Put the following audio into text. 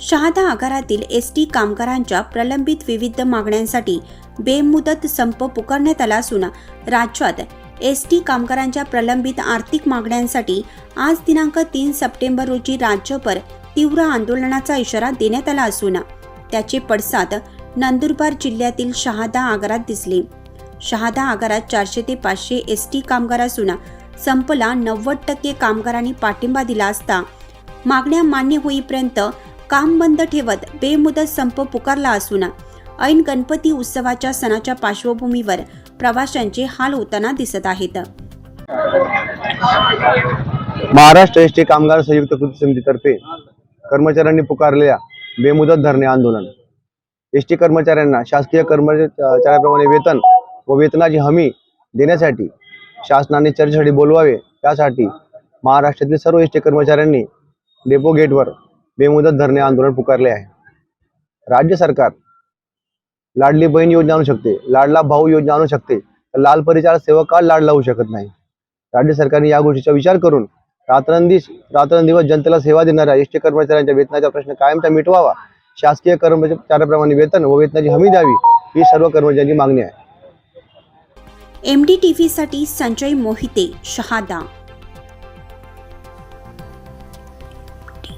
Shahada आगारातील S T कामगारांच्या प्रलंबित विविध मागण्यांसाठी बेमुदत संप पुकारण्यात आला असून राज्यात एस टी कामगारांच्या प्रलंबित आर्थिक मागण्यांसाठी आज दिनांक तीन सप्टेंबर रोजी राज्यभर तीव्र आंदोलनाचा इशारा देण्यात आला असून त्याचे पडसाद नंदुरबार जिल्ह्यातील शहादा आगारात दिसले. शहादा आगारात चारशे ते पाचशे एस टी कामगार असून संपला नव्वद टक्के कामगारांनी पाठिंबा दिला असता मागण्या मान्य होईपर्यंत काम बंद ठेवत बेमुदत संप पुकारला असून ऐन गणपती उत्सवाच्या सणाच्या पार्श्वभूमीवर प्रवाशांचे हाल होताना दिसत आहेत. महाराष्ट्र एस टी कामगार संयुक्त कृती समितीतर्फे कर्मचाऱ्यांनी पुकारलेल्या बेमुदत धरणे आंदोलन. एस टी कर्मचाऱ्यांना शासकीय कर्मचाऱ्याप्रमाणे वेतन व वेतनाची हमी देण्यासाठी शासनाने चर्चेसाठी बोलवावे त्यासाठी महाराष्ट्रातील सर्व एस टी कर्मचाऱ्यांनी डेपो गेटवर बेमुदत धरणे आंदोलन पुकारले आहे. राज्य सरकार लाडली बहीण योजना आणू शकते लाडला भाऊ योजना आणू शकते तर लाल परिचार सेवा का लाडला होऊ शकत नाही? राज्य सरकारने या गोष्टीचा विचार करून रात्रंदिवस रात्रंदिवस जनतेला सेवा देणाऱ्या एस टी कर्मचाऱ्यांच्या वेतनाचा प्रश्न कायमचा मिटवावा. शासकीय कर्मचाऱ्याप्रमाणे वेतन व वेतनाची हमी द्यावी ही सर्व कर्मचाऱ्यांची मागणी आहे. एम डी टी व्हीसाठी संजय मोहिते शहादा.